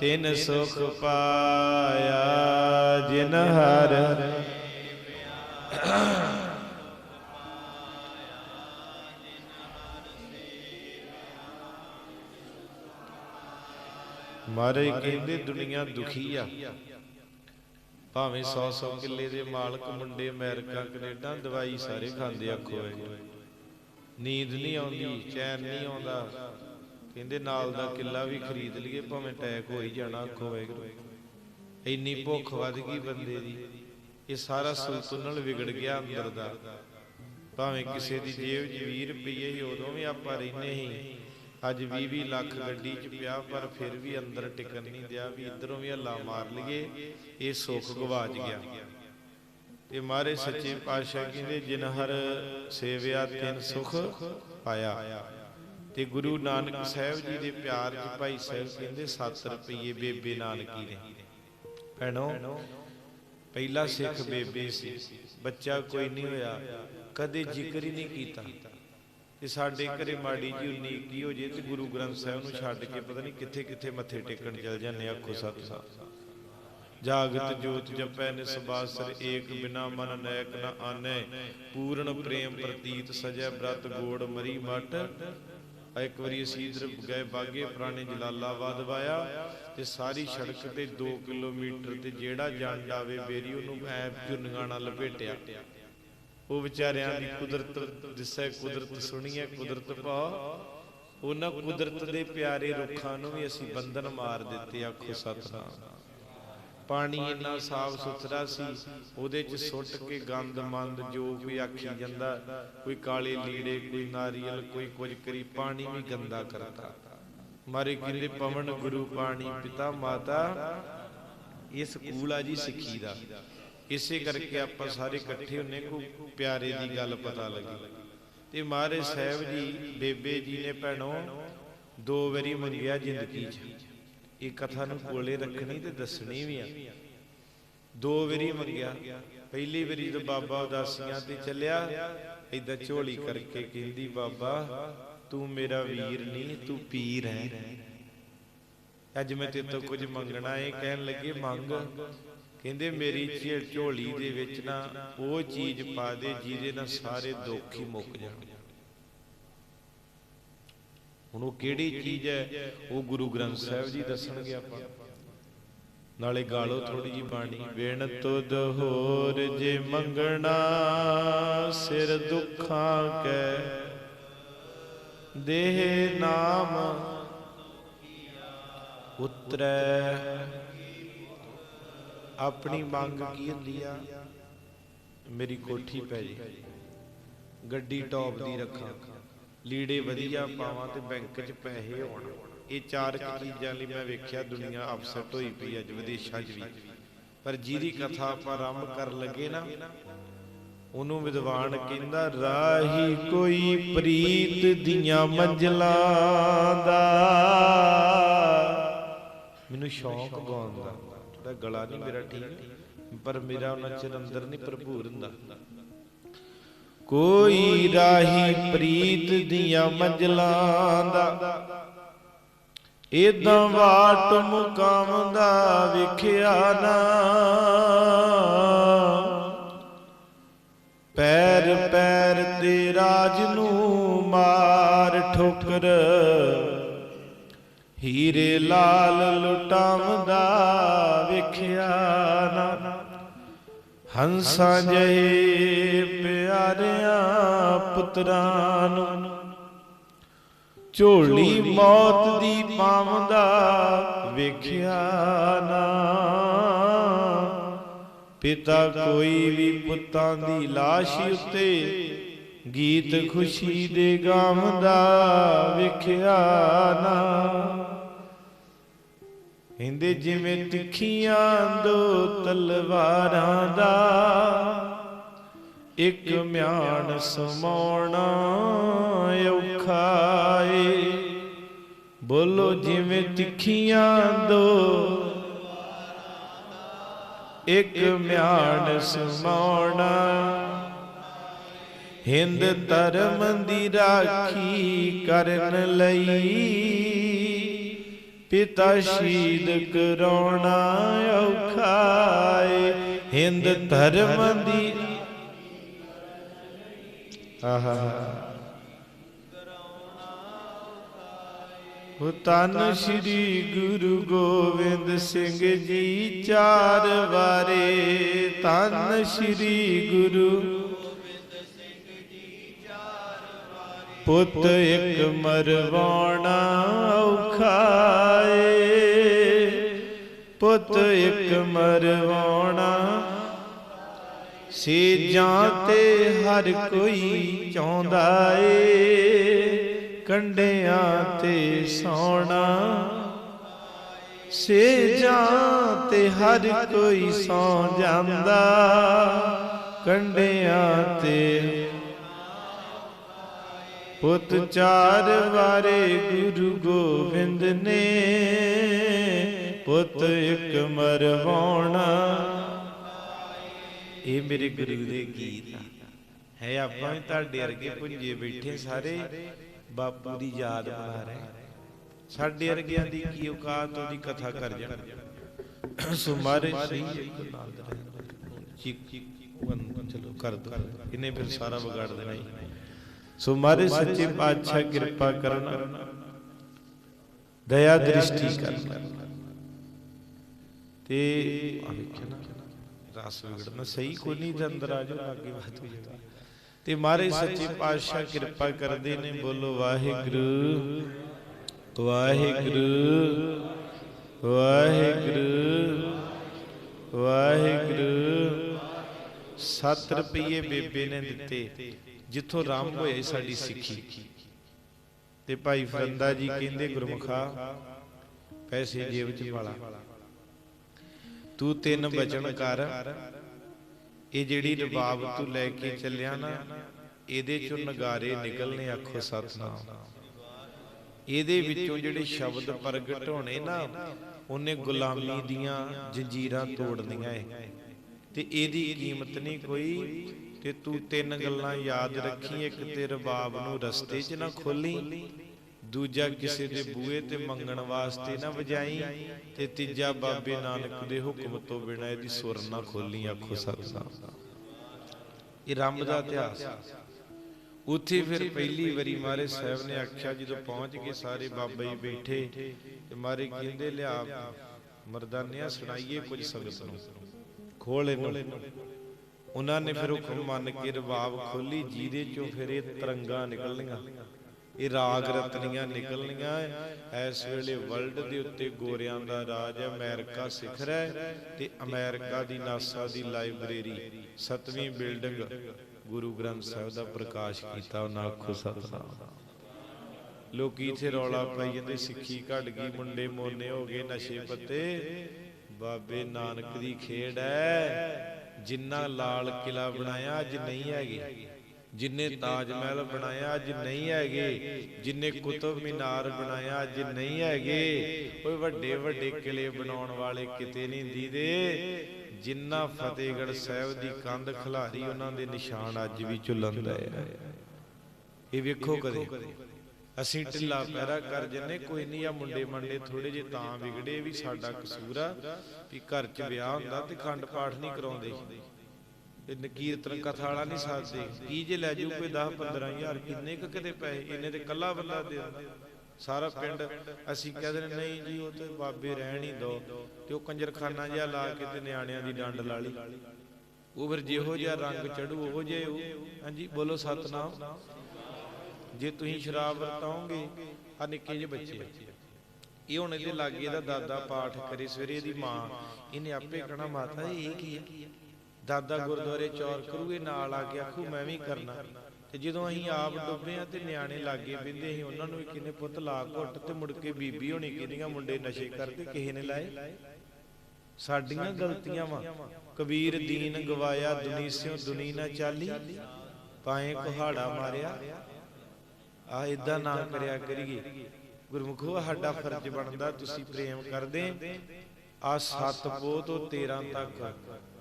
ਤਿਨ ਸੁਖ ਪਾਇਆ। ਜਿਨ ਹਰ ਮਾਰੇ ਕਹਿੰਦੇ ਦੁਨੀਆ ਦੁਖੀ ਆ। ਭਾਵੇਂ 100 100 ਕਿੱਲੇ ਦੇ ਮਾਲਕ ਮੁੰਡੇ ਅਮਰੀਕਾ, ਕੈਨੇਡਾ, ਦਵਾਈ ਸਾਰੇ ਖਾਂਦੇ ਆਖੋ ਐ ਨੀਂਦ ਨਹੀਂ ਆਉਂਦੀ, ਚੈਨ ਨਹੀਂ ਆਉਂਦਾ। ਕਹਿੰਦੇ ਨਾਲ ਦਾ ਕਿੱਲਾ ਵੀ ਖਰੀਦ ਲਈਏ, ਭਾਵੇਂ ਅਟੈਕ ਹੋ ਹੀ ਜਾਣਾ ਆਖੋ ਵਾਹਿਗੁਰੂ ਇੰਨੀ ਭੁੱਖ ਵੱਧ ਗਈ ਬੰਦੇ ਦੀ। ਇਹ ਸਾਰਾ ਸੁਲਤਨਲ ਵਿਗੜ ਗਿਆ ਅੰਦਰ ਦਾ। ਭਾਵੇਂ ਕਿਸੇ ਦੀ ਜੇਬ 'ਚ 20 ਰੁਪਏ ਹੀ ਉਦੋਂ ਵੀ ਆਪਾਂ ਰਹਿੰਦੇ ਸੀ। ਅੱਜ 20 20 ਲੱਖ ਗੱਡੀ 'ਚ ਪਿਆ, ਪਰ ਫਿਰ ਵੀ ਅੰਦਰ ਟਿਕਣ ਨਹੀਂ ਦਿਆ ਵੀ ਇਧਰੋਂ ਵੀ ਹੱਲਾ ਮਾਰ ਲਈਏ, ਇਹ ਸੁੱਖ ਗਵਾਚ ਗਿਆ। ਤੇ ਮਾਰੇ ਸੱਚੇ ਪਾਤਸ਼ਾਹ ਕਹਿੰਦੇ, ਜਿਨ ਹਰ ਸੇਵਿਆ ਤਿਨ ਸੁਖ ਪਾਇਆ। ਤੇ ਗੁਰੂ ਨਾਨਕ ਸਾਹਿਬ ਜੀ ਦੇ ਪਿਆਰ 'ਚ ਭਾਈ ਸਾਹਿਬ ਕਹਿੰਦੇ 7 ਰੁਪਏ ਬੇਬੇ ਨਾਨਕੀ ਨੇ। ਭੈਣੋ, ਪਹਿਲਾ ਸਿੱਖ ਬੇਬੇ ਸੀ, ਬੱਚਾ ਕੋਈ ਨਹੀਂ ਹੋਇਆ, ਕਦੇ ਜ਼ਿਕਰ ਹੀ ਨਹੀਂ ਕੀਤਾ। ਤੇ ਸਾਡੇ ਘਰੇ ਮਾੜੀ ਜੀ ਉਨੀ ਕੀ ਹੋ ਜੇ ਤੇ ਗੁਰੂ ਗ੍ਰੰਥ ਸਾਹਿਬ ਨੂੰ ਛੱਡ ਕੇ ਪਤਾ ਨਹੀਂ ਕਿੱਥੇ ਕਿੱਥੇ ਮੱਥੇ ਟੇਕਣ ਚਲ ਜਾਂਦੇ ਆਖੋ ਸਤਿ ਜਾਗਤ ਜੋਤ ਜਪੈ ਨਿਸਬਾਸਰ ਏਕ ਬਿਨਾ ਮਨ ਨੈਕ ਨ ਆਨੈ, ਪੂਰਨ ਪ੍ਰੇਮ ਪ੍ਰਤੀਤ ਸਜੈ ਬ੍ਰਤ ਗੋੜ ਮਰੀ ਮਟ। ਇੱਕ ਵਾਰੀ ਅਸੀਂ ਇਧਰ ਗਏ ਬਾਗੇ ਪੁਰਾਣੇ ਜਲਾਲਾਬਾਦ ਵਾਇਆ ਤੇ ਸਾਰੀ ਸੜਕ ਤੇ 2 ਕਿਲੋਮੀਟਰ ਤੇ ਜਿਹੜਾ ਜੰਡ ਆਵੇ ਬੇਰੀ ਉਹਨੂੰ ਐ ਚੁੰਨੀਆਂ ਲਪੇਟਿਆ। ਉਹ ਵਿਚਾਰਿਆਂ ਦੀ ਕੁਦਰਤ ਦਿਸੈ ਕੁਦਰਤ ਸੁਣੀਏ ਕੁਦਰਤ ਭਾ ਉਹਨਾਂ ਕੁਦਰਤ ਦੇ ਪਿਆਰੇ ਰੁੱਖਾਂ ਨੂੰ ਵੀ ਅਸੀਂ ਬੰਧਨ ਮਾਰ ਦਿੱਤੇ, ਆਖੋ ਸਤਨਾਮ। ਪਾਣੀ ਇੰਨਾ ਸਾਫ਼ ਸੁਥਰਾ ਸੀ, ਉਹਦੇ ਚ ਸੁੱਟ ਕੇ ਗੰਦ ਮੰਦ ਜੋ ਕੋਈ ਆਖੀ ਜਾਂਦਾ, ਕੋਈ ਕਾਲੇ ਲੀੜੇ, ਕੋਈ ਨਾਰੀਅਲ, ਕੋਈ ਕੁਝ ਕਰੀ, ਪਾਣੀ ਵੀ ਗੰਦਾ ਕਰਤਾ। ਮਾਰੇ ਕਹਿੰਦੇ, ਪਵਨ ਗੁਰੂ ਪਾਣੀ ਪਿਤਾ ਮਾਤਾ, ਇਹ ਸਕੂਲ ਆ ਜੀ ਸਿੱਖੀ ਦਾ। ਇਸੇ ਕਰਕੇ ਆਪਾਂ ਸਾਰੇ ਇਕੱਠੇ ਹੁੰਨੇ ਕੋ ਪਿਆਰੇ ਦੀ ਗੱਲ ਪਤਾ ਲੱਗੀ। ਤੇ ਮਹਾਰਾਜ ਸਾਹਿਬ ਜੀ, ਬੇਬੇ ਜੀ ਨੇ ਭੈਣੋ, ਦੋ ਵਾਰੀ ਮੰਗਿਆ ਜ਼ਿੰਦਗੀ 'ਚ। ਇਹ ਕਥਾ ਨੂੰ ਕੋਲੇ ਰੱਖਣੀ ਤੇ ਦੱਸਣੀ ਵੀ ਆ। ਦੋ ਵਾਰੀ ਮੰਗਿਆ। ਪਹਿਲੀ ਵਾਰੀ ਜਦੋਂ ਬਾਬਾ ਉਦਾਸੀਆਂ ਤੇ ਚੱਲਿਆ। ਏਦਾਂ ਝੋਲੀ ਕਰਕੇ ਕਹਿੰਦੀ, ਬਾਬਾ, ਤੂੰ ਮੇਰਾ ਵੀਰ ਨਹੀਂ, ਤੂੰ ਪੀਰ ਹੈ। ਅੱਜ ਮੈਂ ਤੇਰੇ ਤੋਂ ਕੁਝ ਮੰਗਣਾ ਏ ਕਹਿਣ ਲੱਗੇ, ਮੰਗ। ਕਹਿੰਦੇ ਮੇਰੀ ਝੋਲੀ ਦੇ ਵਿੱਚ ਨਾ ਉਹ ਚੀਜ਼ ਪਾ ਦੇ ਜਿਹਦੇ ਨਾਲ ਸਾਰੇ ਦੁੱਖ ਹੀ ਮੁੱਕ ਜਾਣ। ਹੁਣ ਉਹ ਕਿਹੜੀ ਚੀਜ਼ ਹੈ? ਉਹ ਗੁਰੂ ਗ੍ਰੰਥ ਸਾਹਿਬ ਜੀ ਦੱਸਣਗੇ ਆਪਾਂ। ਨਾਲੇ ਗਾਲੋ ਥੋੜੀ ਜੀ ਬਾਣੀ ਵਿਣ ਤੁਧ ਹੋਰ ਜੇ ਮੰਗਣਾ ਸਿਰ ਦੁੱਖਾਂ ਕੈ। ਦੇਹ ਨਾਮ ਉਤਰੈ। ਆਪਣੀ ਮੰਗ ਕੀ ਹੁੰਦੀ ਆ? ਮੇਰੀ ਕੋਠੀ ਪੈ ਜੇ। ਗੱਡੀ ਟੌਪ ਦੀ ਰੱਖਾਂ। ਲੀੜੇ ਵਧੀਆ ਪਾਵਾਂ ਤੇ ਬੈਂਕ 'ਚ ਪੈਸੇ ਹੋਣ ਇਹ ਚਾਰ ਚੀਜ਼ਾਂ ਲਈ ਮੈਂ ਵੇਖਿਆ ਦੁਨੀਆ ਅਪਸੈਟ ਹੋਈ ਪਈ ਅੱਜ ਵਿਦੇਸ਼ਾਂ 'ਚ ਵੀ। ਪਰ ਜਿਹਦੀ ਕਥਾ ਆਪਾਂ ਆਰੰਭ ਕਰਨ ਲੱਗੇ ਨਾ, ਉਹਨੂੰ ਵਿਦਵਾਨ ਕਹਿੰਦਾ, ਰਾਹੀ ਕੋਈ ਪ੍ਰੀਤ ਦੀਆਂ ਮੰਜ਼ਲਾਂ ਦਾ। ਮੈਨੂੰ ਸ਼ੌਕ ਗਾਉਣ ਦਾ। ਥੋੜਾ ਗਲਾ ਨਹੀਂ ਮੇਰਾ ਠੀਕ। ਪਰ ਮੇਰਾ ਉਹਨਾਂ ਚਿਰ ਅੰਦਰ ਨਹੀਂ ਭਰਪੂਰ ਹੁੰਦਾ। ਕੋਈ ਰਾਹੀ ਪ੍ਰੀਤ ਦੀਆਂ ਮੰਜ਼ਲਾਂ ਦਾ ਇਦਾਂ ਵਾਟ ਮੁਕਾਮ ਦਾ ਵਿਖਿਆ ਨਾ। ਪੈਰ ਪੈਰ ਤੇ ਰਾਜ ਨੂੰ ਮਾਰ ਠੋਕਰ। ਹੀਰੇ ਲਾਲ ਲੁਟਾਉਂਦਾ ਵਿਖਿਆ ਨਾ। ਹੰਸਾਂ ਜਹੇ ਪਿਆਰਿਆਂ ਪੁੱਤਰਾਂ ਨੂੰ। ਝੋਲੀ ਮੌਤ ਦੀ ਪਾਵੰਦਾ ਵੇਖਿਆ ਨਾ। ਪਿਤਾ ਕੋਈ ਵੀ ਪੁੱਤਾਂ ਦੀ ਲਾਸ਼ ਉੱਤੇ ਗੀਤ ਖੁਸ਼ੀ ਦੇ ਗਾਵੰਦਾ ਵੇਖਿਆ ਨਾ। ਕਹਿੰਦੇ ਜਿਵੇਂ ਤਿੱਖੀਆਂ ਦੋ ਤਲਵਾਰਾਂ ਦਾ ਇੱਕ ਮਿਆਨ ਸਮਾਉਣਾ ਔਖਾ ਏ। ਬੋਲੋ ਜਿਵੇਂ ਤਿੱਖੀਆਂ ਦੋ ਇੱਕ ਮਿਆਨ ਸਮਾਉਣਾ। ਹਿੰਦ ਧਰਮ ਦੀ ਰਾਖੀ ਕਰਨ ਲਈ ਪਿਤਾ ਸ਼ਹੀਦ ਕਰਾਉਣਾ ਔਖਾ ਹਿੰਦ ਧਰਮ ਦੀ ਆਹਾ ਉਹ ਤਨ ਸ੍ਰੀ ਗੁਰੂ ਗੋਬਿੰਦ ਸਿੰਘ ਜੀ ਚਾਰ ਵਾਰੇ ਤਨ ਸ੍ਰੀ ਗੁਰੂ ਪੁੱਤ ਇੱਕ ਮਰਵਾਣਾ ਔਖਾ ਪੁੱਤ ਇੱਕ ਮਰਵਾਣਾ ਸੀਜਾਂ ਤੇ ਹਰ ਕੋਈ ਚਾਹੁੰਦਾ ਏ। ਕੰਡਿਆਂ ਤੇ ਸੌਣਾ ਸੇਜਾਂ ਤੇ ਹਰ ਕੋਈ ਸੌ ਜਾਂਦਾ। ਕੰਡਿਆਂ ਤੇ ਪੁੱਤ ਚਾਰ ਵਾਰੇ ਗੁਰੂ ਗੋਬਿੰਦ ਨੇ ਪੁੱਤ ਇੱਕ ਮਰਵਾਉਣਾ ਇਹ ਮੇਰੇ ਗੁਰੂ ਦੇ ਗੀਤ ਹੈ ਆਪਾਂ ਵੀ ਤੁਹਾਡੇ ਵਰਗੇ ਪੁੰਜੇ ਬੈਠੇ ਸਾਰੇ ਬਾਪੂ ਦੀ ਯਾਦ ਬਣਾ ਰਹੇ ਸਾਡੇ ਅਰਗਿਆਂ ਦੀ ਕੀ ਔਕਾਤ ਉਹਦੀ ਕਥਾ ਕਰ ਜਾਣ ਸੋ ਮਾਰੇ ਸਹੀ ਇੱਕ ਨਾਲ ਦਾ ਰਹਿਣ ਚੀਕ ਚਲੋ ਕਰ ਦੋ ਇਹਨੇ ਫਿਰ ਸਾਰਾ ਵਿਗਾੜ ਦੇਣਾ ਹੀ ਸੋ ਮਾਰੇ ਸੱਚੇ ਪਾਤਸ਼ਾਹ ਕਿਰਪਾ ਕਰਨਾ। ਦਇਆ ਦ੍ਰਿਸ਼ਟੀ ਕਰਨਾ। ਤੇ ਆ ਵੇਖਿਆ ਨਾ, ਰਸ ਵਿਗੜਨਾ ਸਹੀ ਕੋਈ ਨਹੀਂ ਦੇ ਅੰਦਰ ਆ ਜਾਓ ਅੱਗੇ ਬਾਤ ਹੋ ਜਾਵੇ ਤੇ ਮਾਰੇ ਸੱਚੇ ਪਾਤਸ਼ਾਹ ਕਿਰਪਾ ਕਰਦੇ ਨੇ, ਬੋਲੋ ਵਾਹਿਗੁਰੂ ਵਾਹਿਗੁਰੂ ਵਾਹਿਗੁਰੂ ਵਾਹਿਗੁਰੂ। 7 ਰੁਪਏ ਬੇਬੇ ਨੇ ਦਿੱਤੇ। ਜਿੱਥੋਂ ਰਾਮ ਹੋਏ ਸਾਡੀ ਸਿੱਖੀ। ਤੇ ਭਾਈ ਫਰੰਦਾ ਜੀ ਕਹਿੰਦੇ ਗੁਰਮੁਖਾ ਪੈਸੇ ਜੇਬ 'ਚ ਵਾਲਾ। ਤੂੰ ਤਿੰਨ ਬਚਨ ਕਰ। ਇਹ ਜਿਹੜੀ ਰਬਾਬ ਤੂੰ ਲੈ ਕੇ ਚੱਲਿਆ ਨਾ ਇਹਦੇ ਚੋਂ ਨਗਾਰੇ ਨਿਕਲਨੇ ਆਖੋ ਸਤਨਾਮ। ਇਹਦੇ ਵਿੱਚੋਂ ਜਿਹੜੇ ਸ਼ਬਦ ਪ੍ਰਗਟ ਹੋਣੇ ਨਾ ਉਹਨੇ ਗੁਲਾਮੀ ਦੀਆਂ ਜੰਜੀਰਾਂ ਤੋੜਨੀਆਂ ਏ। ਤੇ ਇਹਦੀ ਕੀਮਤ ਨਹੀਂ ਕੋਈ ਤੇ ਤੂੰ ਤਿੰਨ ਗੱਲਾਂ ਯਾਦ ਰੱਖੀ ਇੱਕ ਤੇ ਰਬਾਬ ਨੂੰ ਰਸਤੇ 'ਚ ਨਾ ਖੋਲੀ ਦੂਜਾ ਕਿਸੇ ਦੇ ਬੂਹੇ ਤੇ ਮੰਗਣ ਵਾਸਤੇ ਨਾ ਵਜਾਈ, ਤੇ ਤੀਜਾ ਬਾਬੇ ਨਾਨਕ ਦੇ ਹੁਕਮ ਤੋਂ ਬਿਨਾਂ ਇਹਦੀ ਸੁਰ ਨਾ ਖੋਲੀ ਆਖੋ ਸਤਨਾਮ ਇਹ ਰੰਮ ਦਾ ਇਤਿਹਾਸ। ਉੱਥੇ ਫਿਰ ਪਹਿਲੀ ਵਾਰੀ ਮਾਰੇ ਸਾਹਿਬ ਨੇ ਆਖਿਆ, ਜਦੋਂ ਪਹੁੰਚ ਗਏ ਸਾਰੇ ਬਾਬਾ ਜੀ ਬੈਠੇ, ਤੇ ਮਾਰੇ ਕਹਿੰਦੇ, ਲਿਆ ਮਰਦਾਨਿਆਂ, ਸੁਣਾਈਏ ਕੁਝ ਸੰਗਤ ਨੂੰ ਖੋਲ ਇਹਨੂੰ। ਉਹਨਾਂ ਨੇ ਫਿਰ ਹੁਕਮ ਮੰਨ ਕੇ ਰਬਾਬ ਖੋਲੀ ਜਿਹਦੇ ਚੋਂ ਫਿਰ ਇਹ ਤਰੰਗਾਂ ਨਿਕਲਣੀਆਂ। ਇਹ ਰਾਗ ਰਤਨੀਆਂ ਨਿਕਲਣੀਆਂ। ਇਸ ਵੇਲੇ ਵਰਲਡ ਦੇ ਉੱਤੇ ਗੋਰਿਆਂ ਦਾ ਰਾਜ ਹੈ, ਅਮਰੀਕਾ ਸਿਖਰ ਹੈ ਤੇ ਅਮਰੀਕਾ ਦੀ ਨਾਸਾ ਦੀ ਲਾਇਬ੍ਰੇਰੀ, ਸਤਵੀਂ ਬਿਲਡਿੰਗ ਗੁਰੂ ਗ੍ਰੰਥ ਸਾਹਿਬ ਦਾ ਪ੍ਰਕਾਸ਼ ਕੀਤਾ ਉਹਨਾਂ ਆਖੋ ਸਤਨਾਮ। ਲੋਕੀ ਇੱਥੇ ਰੌਲਾ ਪਾਈ ਜਾਂਦੇ, ਸਿੱਖੀ ਘਟ ਗਈ, ਮੁੰਡੇ ਮੋਨੇ ਹੋ ਗਏ ਨਸ਼ੇ ਪੱਤੇ। ਬਾਬੇ ਨਾਨਕ ਦੀ ਖੇਡ ਹੈ। ਜਿੰਨਾ ਲਾਲ ਕਿਲਾ ਬਣਾਇਆ ਅੱਜ ਨਹੀਂ ਹੈਗੇ। ਜਿੰਨੇ ਤਾਜ ਮਹਿਲ ਬਣਾਇਆ ਅੱਜ ਨਹੀਂ ਹੈਗੇ। ਜਿੰਨੇ ਕੁਤਬ ਮੀਨਾਰ ਬਣਾਇਆ ਅੱਜ ਨਹੀਂ ਹੈਗੇ। ਓਏ ਵੱਡੇ ਵੱਡੇ ਕਿਲੇ ਬਣਾਉਣ ਵਾਲੇ ਕਿਤੇ ਨਹੀਂ ਦੀਦੇ। ਜਿੰਨਾ ਫਤਿਹਗੜ੍ਹ ਸਾਹਿਬ ਦੀ ਕੰਧ ਖਿਲਾਰੀ ਉਹਨਾਂ ਦੇ ਨਿਸ਼ਾਨ ਅੱਜ ਵੀ ਝੁਲੰਦਾ ਹੈ। ਇਹ ਵੇਖੋ ਕਦੇ। ਅਸੀਂ ਢਿੱਲਾ ਪੈਰਾ ਕਰ ਜੰਨੇ, ਕੋਈ ਨਹੀਂ ਆ ਮੁੰਡੇ ਮੰਡੇ ਥੋੜੇ ਜੇ ਤਾਂ ਵਿਗੜੇ ਵੀ ਸਾਡਾ ਕਸੂਰ ਆ ਵੀ ਘਰ 'ਚ ਵਿਆਹ ਹੁੰਦਾ ਤੇ ਖੰਡ ਪਾਠ ਨਹੀਂ ਕਰਾਉਂਦੇ। ਇਹ ਨਕੀਰਤਨ ਕਥਾ ਵਾਲਾ ਨਹੀਂ ਸਾਥਦੇ। ਕੀ ਜੇ ਲੈ ਜੂ ਕੋਈ 10 15000 ਕਿੰਨੇ ਕ ਕਿਤੇ ਪੈਸੇ ਇਹਨੇ ਤੇ ਕੱਲਾ ਬੰਦਾ ਦੇ ਸਾਰਾ ਪਿੰਡ ਅਸੀਂ ਕਹਿ ਨੇ ਨਹੀਂ ਜੀ, ਉਹ ਤੇ ਬਾਬੇ ਰਹਿਣ ਹੀ ਦੋ ਤੇ ਉਹ ਕੰਜਰਖਾਨਾ ਜਿਹਾ ਲਾ ਕੇ ਤੇ ਨਿਆਣਿਆਂ ਦੀ ਡੰਡ ਲਾ ਲਈ। ਉਹ ਫਿਰ ਜਿਹੋ ਜਿਹਾ ਰੰਗ ਚੜੂ ਉਹੋ ਜਿਹੇ ਹਾਂਜੀ, ਬੋਲੋ ਸਤਨਾਮ। ਜੇ ਤੁਸੀਂ ਸ਼ਰਾਬ ਵਰਤਾਓਗੇ ਆ ਨਿੱਕੇ ਜਿਹੇ ਬੱਚੇ ਇਹ ਹੁਣ ਇਹਦੇ ਲਾਗੇ ਦਾ ਦਾਦਾ ਪਾਠ ਕਰੇ, ਸਵੇਰੇ ਇਹਦੀ ਮਾਂ, ਇਹਨੇ ਆਪੇ ਕਹਣਾ, ਮਾਤਾ ਇਹ ਕੀ ਹੈ ਦਾਦਾ ਗੁਰਦੁਆਰੇ ਚੌਰ ਕਰੂ ਨਾਲ ਆ ਕੇ ਆਖੂ, ਮੈਂ ਵੀ ਕਰਨਾ। ਤੇ ਜਦੋਂ ਅਸੀਂ ਆਪ ਡੁੱਬੇ ਆ ਤੇ ਨਿਆਣੇ ਲਾਗੇ ਬਿੰਦੇ ਅਸੀਂ ਉਹਨਾਂ ਨੂੰ ਵੀ ਕਿੰਨੇ ਪੁੱਤ ਲਾ ਘੁੱਟ ਤੇ ਮੁੜ ਕੇ ਬੀਬੀ ਹੋਣੀ ਕਿੰਨੀਆਂ ਮੁੰਡੇ ਨਸ਼ੇ ਕਰਦੇ, ਕਿਸੇ ਨੇ ਲਾਏ? ਸਾਡੀਆਂ ਗਲਤੀਆਂ ਵਾ। ਕਬੀਰ ਦੀਨ ਗਵਾਇਆ, ਦੁਨੀਸਿਓ ਦੁਨੀ ਨਾ ਚਾਲੀ। ਪਾਏ ਕੁਹਾੜਾ ਮਾਰਿਆ। ਆ ਇਦਾਂ ਨਾ ਕਰਿਆ ਕਰੀਏ। ਗੁਰਮੁਖੋ ਸਾਡਾ ਫਰਜ਼ ਬਣਦਾ, ਤੁਸੀਂ ਪ੍ਰੇਮ ਕਰਦੇ ਆ। ਸੱਤ ਪੋਹ ਤੋਂ 13 ਤੱਕ।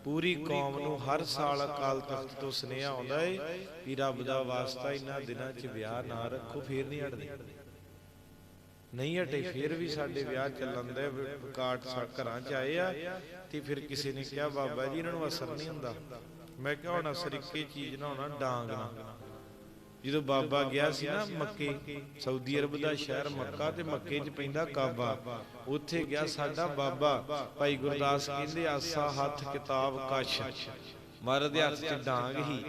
ਪੂਰੀ ਕੌਮ ਨੂੰ ਹਰ ਸਾਲ ਅਕਾਲ ਤਖਤ ਤੋਂ ਸੁਨੇਹਾ ਆਉਂਦਾ ਏ ਕਿ ਰੱਬ ਦਾ ਵਾਸਤਾ ਇਹਨਾਂ ਦਿਨਾਂ 'ਚ ਵਿਆਹ ਨਾ ਰੱਖੋ, ਫੇਰ ਨਹੀਂ ਹਟਦੇ। ਨਹੀਂ ਹਟੇ, ਫਿਰ ਵੀ ਸਾਡੇ ਵਿਆਹ ਚੱਲਣ ਦੇ ਕਾਟ ਸਾ ਘਰਾਂ 'ਚ ਆਏ ਆ ਤੇ ਫਿਰ ਕਿਸੇ ਨੇ ਕਿਹਾ, ਬਾਬਾ ਜੀ, ਇਹਨਾਂ ਨੂੰ ਅਸਰ ਨਹੀਂ ਹੁੰਦਾ। ਮੈਂ ਕਿਹਾ, ਹੁਣ ਅਸਰ ਇੱਕੇ ਚੀਜ਼ ਨਾ ਹੋਣਾ, ਡਾਂਗ ਨਾ ਜਦੋਂ ਬਾਬਾ ਗਿਆ ਸੀ ਨਾ ਮੱਕੇ, ਸਾਊਦੀ ਅਰਬ ਦਾ ਸ਼ਹਿਰ ਮੱਕਾ ਤੇ ਮੱਕੇ 'ਚ ਪੈਂਦਾ ਕਾਬਾ, ਉੱਥੇ ਗਿਆ ਸਾਡਾ ਬਾਬਾ, ਭਾਈ ਗੁਰਦਾਸ ਕਹਿੰਦੇ, ਆਸਾ ਹੱਥ, ਕਿਤਾਬ, ਕਸ਼। ਮਹਾਰਾਜ ਦੇ ਹੱਥ 'ਚ ਡਾਂਗ ਹੀ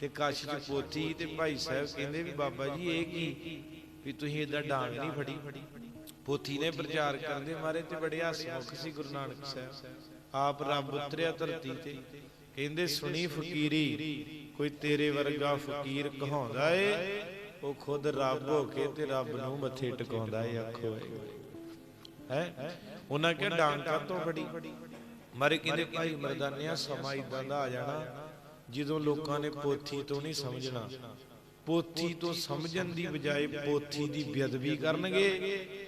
ਤੇ ਕਸ਼ 'ਚ ਪੋਥੀ ਤੇ ਭਾਈ ਸਾਹਿਬ ਕਹਿੰਦੇ ਵੀ ਬਾਬਾ ਜੀ, ਇਹ ਕੀ? ਵੀ ਤੁਸੀਂ ਏਦਾਂ ਡਾਂਗ ਨਹੀਂ ਫੜੀ। ਪੋਥੀ ਨੇ ਪ੍ਰਚਾਰ ਕਰਦੇ ਮਾਰੇ ਤੇ ਬੜੇ ਹਸਮੁਖ ਸੀ ਗੁਰੂ ਨਾਨਕ ਸਾਹਿਬ। ਆਪ ਰੱਬ ਉਤਰਿਆ ਧਰਤੀ ਤੇ। ਕਹਿੰਦੇ, ਸੁਣੀ ਫਕੀਰੀ ਕੋਈ ਤੇਰੇ ਵਰਗਾ ਫਕੀਰ ਕਹਾਉਂਦਾ ਏ, ਉਹ ਖੁਦ ਰੱਬ ਹੋ ਕੇ ਤੇ ਰੱਬ ਨੂੰ ਮੱਥੇ ਟਿਕਾਉਂਦਾ ਏ ਆਖੋ ਹੈ? ਉਹਨਾਂ ਕਿਹਾ ਡਾਂਗਾ ਤੋਂ ਫੜੀ? ਮਾਰੇ ਕਹਿੰਦੇ ਭਾਈ ਮਰਦਾਨਿਆ, ਸਮਾਂ ਇਦਾਂ ਦਾ ਆ ਜਾਣਾ ਜਦੋਂ ਲੋਕਾਂ ਨੇ ਪੋਥੀ ਤੋਂ ਨਹੀਂ ਸਮਝਣਾ। ਪੋਥੀ ਤੋਂ ਸਮਝਣ ਦੀ ਬਜਾਏ ਪੋਥੀ ਦੀ ਬੇਅਦਬੀ ਕਰਨਗੇ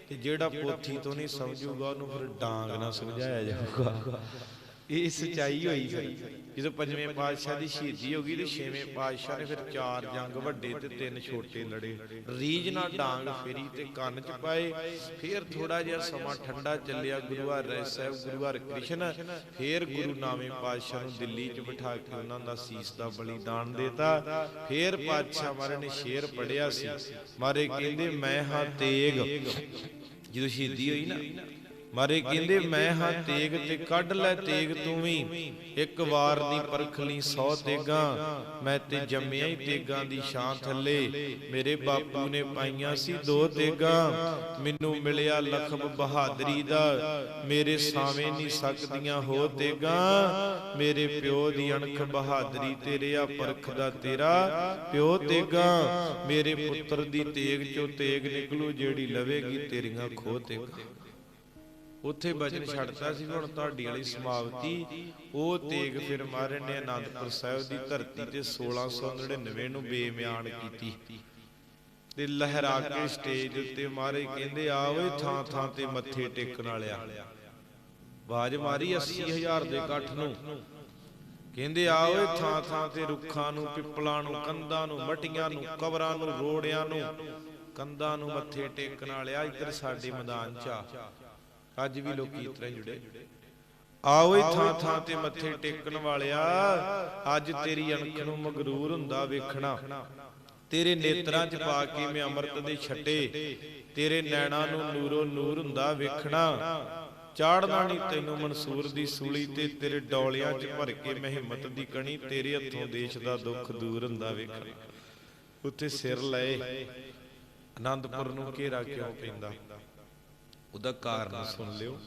ਤੇ ਜਿਹੜਾ ਪੋਥੀ ਤੋਂ ਨਹੀਂ ਸਮਝੂਗਾ ਉਹਨੂੰ ਫਿਰ ਡਾਂਗ ਨਾਲ ਸਮਝਾਇਆ ਜਾਊਗਾ। ਇਹ ਸਚਾਈ ਹੋਈ ਫਿਰ। ਜਦੋਂ ਪੰਜਵੇਂ ਪਾਤਸ਼ਾਹ ਦੀ ਸ਼ਹੀਦੀ ਹੋ ਗਈ ਤੇ ਛੇਵੇਂ ਪਾਤਸ਼ਾਹ ਨੇ ਫਿਰ ਚਾਰ ਜੰਗ ਵੱਡੇ ਤੇ ਤਿੰਨ ਛੋਟੇ ਲੜੇ। ਰੀਝ ਨਾਲ ਡਾਂਗ ਫੇਰੀ ਤੇ ਕੰਨ ਚ ਪਾਏ। ਫਿਰ ਥੋੜਾ ਜਿਹਾ ਸਮਾਂ ਠੰਡਾ ਚੱਲਿਆ ਗੁਰੂ ਹਰਿ ਸਾਹਿਬ ਗੁਰੂ ਹਰਿਕ੍ਰਿਸ਼ਨ। ਫਿਰ ਗੁਰੂ ਨਾਵੇਂ ਪਾਤਸ਼ਾਹ ਨੂੰ ਦਿੱਲੀ ਚ ਬਿਠਾ ਕੇ ਉਹਨਾਂ ਦਾ ਸੀਸ ਦਾ ਬਲੀਦਾਨ ਦੇਤਾ। ਫਿਰ ਪਾਤਸ਼ਾਹ ਮਾਰੇ ਨੇ ਸ਼ੇਰ ਪੜਿਆ ਸੀ। ਮਾਰੇ ਕਹਿੰਦੇ ਮੈਂ ਹਾਂ ਤੇਗ। ਜਦੋਂ ਸ਼ਹੀਦੀ ਹੋਈ ਨਾ ਮਾਰੇ ਕਹਿੰਦੇ ਮੈਂ ਹਾਂ ਤੇਗ ਤੇ ਕੱਢ ਲੈ ਤੇਗ ਤੂੰ ਵੀ। ਇੱਕ ਵਾਰ ਦੀ ਪਰਖ ਲਈ 100 ਤੇਗਾਂ, ਮੈਂ ਤੇ ਜੰਮਿਆ ਹੀ ਤੇਗਾਂ ਦੀ ਛਾਂ ਥੱਲੇ। ਮੇਰੇ ਬਾਪੂ ਨੇ ਪਾਈਆਂ ਸੀ ਦੋ ਤੇਗਾਂ, ਮੈਨੂੰ ਮਿਲਿਆ ਲਖਬ ਬਹਾਦਰੀ ਦਾ। ਮੇਰੇ ਸਾਵੇਂ ਨਹੀਂ ਸਕਦੀਆਂ ਹੋ ਤੇਗਾਂ, ਮੇਰੇ ਪਿਓ ਦੀ ਅਣਖ ਬਹਾਦਰੀ ਤੇਰੇ ਆ, ਪਰਖ ਦਾ ਤੇਰਾ ਪਿਓ ਤੇਗਾਂ। ਮੇਰੇ ਪੁੱਤਰ ਦੀ ਤੇਗ ਚੋਂ ਤੇਗ ਨਿਕਲੂ, ਜਿਹੜੀ ਲਵੇਗੀ ਤੇਰੀਆਂ ਖੋ ਤੇਗਾਂ। ਉੱਥੇ ਬਚਨ ਛੱਡਤਾ ਸੀ, ਹੁਣ ਤੁਹਾਡੀ ਵਾਲੀ ਸਮਾਪਤੀ। ਉਹ ਤੇਗ ਫਿਰ ਮਹਾਰਾਜ ਨੇ ਆਨੰਦਪੁਰ ਸਾਹਿਬ ਦੀ ਧਰਤੀ ਤੇ 1699 ਨੂੰ ਬੇਮਿਆਨ ਕੀਤੀ। ਤੇ ਲਹਿਰਾ ਕੇ ਸਟੇਜ ਉੱਤੇ ਮਹਾਰਾਜ ਕਹਿੰਦੇ ਆ ਓਏ ਥਾਂ ਥਾਂ ਤੇ ਮੱਥੇ ਟੇਕਣ ਵਾਲਿਆ। ਬਾਜ ਮਾਰੀ 80000 ਦੇ ਇਕੱਠ ਨੂੰ। ਕਹਿੰਦੇ ਆ ਓਏ ਥਾਂ ਥਾਂ ਤੇ ਰੁੱਖਾਂ ਨੂੰ, ਪਿੱਪਲਾਂ ਨੂੰ, ਕੰਧਾਂ ਨੂੰ, ਮਟੀਆਂ ਨੂੰ, ਕਬਰਾਂ ਨੂੰ, ਰੋੜਿਆਂ ਨੂੰ, ਕੰਧਾਂ ਨੂੰ ਮੱਥੇ ਟੇਕਣ ਵਾਲਿਆ, ਇੱਧਰ ਸਾਡੇ ਮੈਦਾਨ 'ਚ ਆ। ਅੱਜ ਵੀ ਲੋਕੀ ਇਤਰਾ ਜੁੜੇ। ਆਓ ਥਾਂ ਥਾਂ ਤੇ ਮੱਥੇ ਟੇਕਣ ਵਾਲਿਆ ਅੱਜ ਤੇਰੀ ਅਣਖ ਨੂੰ ਮਗਰੂਰ ਹੁੰਦਾ ਵੇਖਣਾ। ਤੇਰੇ ਨੇਤਰਾਂ 'ਚ ਪਾ ਕੇ ਮੈਂ ਅੰਮ੍ਰਿਤ ਦੇ ਛੱਟੇ। ਤੇਰੇ ਨੈਣਾਂ ਨੂੰ ਨੂਰੋ ਨੂਰ ਹੁੰਦਾ ਵੇਖਣਾ। ਚਾੜਨਾ ਨਹੀਂ ਤੈਨੂੰ ਮਨਸੂਰ ਦੀ ਸੂਲੀ ਤੇ ਤੇਰੇ ਡੋਲਿਆਂ 'ਚ ਭਰ ਕੇ ਮੈਂ ਹਿੰਮਤ ਦੀ ਕਣੀ ਤੇਰੇ ਹੱਥੋਂ ਦੇਸ਼ ਦਾ ਦੁੱਖ ਦੂਰ ਹੁੰਦਾ ਵੇਖਣਾ। ਉੱਥੇ ਸਿਰ ਲਏ। ਆਨੰਦਪੁਰ ਨੂੰ ਘੇਰਾ ਕਿਉਂ ਪੈਂਦਾ? ਉਹਦਾ ਕਾਰਨ ਸੁਣ ਲਿਓ।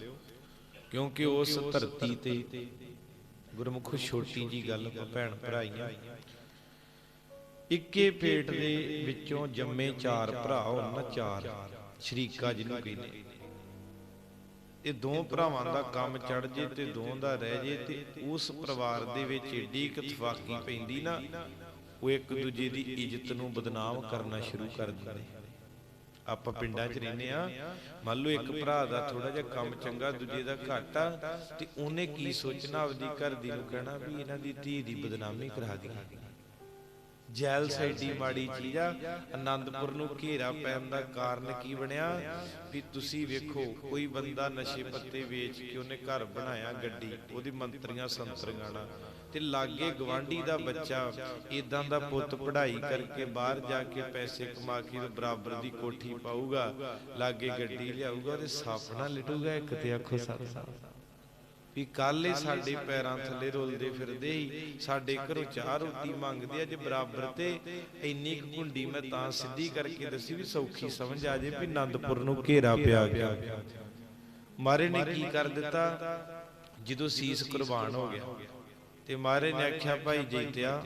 ਕਿਉਂਕਿ ਉਸ ਧਰਤੀ ਤੇ ਗੁਰਮੁਖ ਛੋਟੀ ਜੀ ਗੱਲ ਭੈਣ ਭਰਾਈਆਂ ਇੱਕੇ ਪੇਟ ਦੇ ਵਿੱਚੋਂ ਜੰਮੇ ਚਾਰ ਭਰਾ ਹੋਣ ਨਾ ਚਾਰ ਸ਼ਰੀਕਾ ਜਿਹਨੂੰ ਕਹਿੰਦੇ ਇਹ ਦੋ ਭਰਾਵਾਂ ਦਾ ਕੰਮ ਚੜ ਜੇ ਤੇ ਦੋ ਦਾ ਰਹਿ ਜੇ ਤੇ ਉਸ ਪਰਿਵਾਰ ਦੇ ਵਿੱਚ ਏਡੀ ਇੱਕ ਤਫਾਕੀ ਪੈਂਦੀ ਨਾ ਉਹ ਇੱਕ ਦੂਜੇ ਦੀ ਇੱਜ਼ਤ ਨੂੰ ਬਦਨਾਮ ਕਰਨਾ ਸ਼ੁਰੂ ਕਰ ਦਿੰਦੇ ਆਪਾਂ ਪਿੰਡਾਂ 'ਚ ਰਹਿੰਦੇ ਆ ਮੰਨ ਲਓ ਇੱਕ ਭਰਾ ਦਾ ਥੋੜਾ ਜਿਹਾ ਕੰਮ ਚੰਗਾ ਦੂਜੇ ਦਾ ਘੱਟ ਆ ਤੇ ਉਹਨੇ ਕੀ ਸੋਚਣਾ ਆਪਦੀ ਘਰ ਦੀ ਨੂੰ ਕਹਿਣਾ ਵੀ ਇਹਨਾਂ ਦੀ ਧੀ ਦੀ ਬਦਨਾਮੀ ਕਰਾ ਦਈਏ ਜੈਲ ਸਾਈਡੀ ਮਾੜੀ ਚੀਜ਼ ਆ। ਆਨੰਦਪੁਰ ਨੂੰ ਘੇਰਾ ਪੈਣ ਦਾ ਕਾਰਨ ਕੀ ਬਣਿਆ? ਵੀ ਤੁਸੀਂ ਵੇਖੋ ਕੋਈ ਬੰਦਾ ਨਸ਼ੇ ਪੱਤੇ ਵੇਚ ਕੇ ਉਹਨੇ ਘਰ ਬਣਾਇਆ ਗੱਡੀ ਉਹਦੀ ਮੰਤਰੀਆਂ ਸੰਤਰੀਆਂ ਨਾਲ। ਤੇ ਲਾਗੇ ਗਵਾਂਢੀ ਦਾ ਬੱਚਾ ਇਦਾਂ ਦਾ ਪੁੱਤ ਪੜ੍ਹਾਈ ਕਰਕੇ ਬਾਹਰ ਜਾ ਕੇ ਪੈਸੇ ਕਮਾ ਕੇ ਬਰਾਬਰ ਦੀ ਕੋਠੀ ਪਾਊਗਾ, ਲਾਗੇ ਗੱਡੀ ਲਿਆਊਗਾ ਤੇ ਸਾਪਣਾ ਲਟੂਗਾ, ਇੱਕ ਤੇ ਆਖੋ ਸੱਤ ਵੀ ਕੱਲ ਹੀ ਸਾਡੇ ਪੈਰਾਂ ਥੱਲੇ ਰੁਲਦੇ ਫਿਰਦੇ ਹੀ ਸਾਡੇ ਘਰੋਂ ਚਾਹ ਰੋਟੀ ਮੰਗਦੇ ਆ, ਜੇ ਬਰਾਬਰ ਤੇ ਇੰਨੀ ਘੁੰਡੀ ਮੈਂ ਤਾਂ ਸਿੱਧੀ ਕਰਕੇ ਦੱਸੀ ਵੀ ਸੌਖੀ ਸਮਝ ਆ ਜੇ ਵੀ ਆਨੰਦਪੁਰ ਨੂੰ ਘੇਰਾ ਪਿਆ ਗਿਆ। ਮਾਰੇ ਨੇ ਕੀ ਕਰ ਦਿੱਤਾ? ਜਦੋਂ ਸੀਸ ਕੁਰਬਾਨ ਹੋ ਗਿਆ। ਤੇ ਮਾਰੇ ਨੇ ਆਖਿਆ ਭਾਈ ਜੀਤਿਆ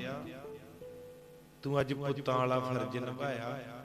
ਤੂੰ ਅੱਜ ਪੁੱਤਾਂ ਵਾਲਾ ਫਰਜ਼ ਨਿਭਾਇਆ।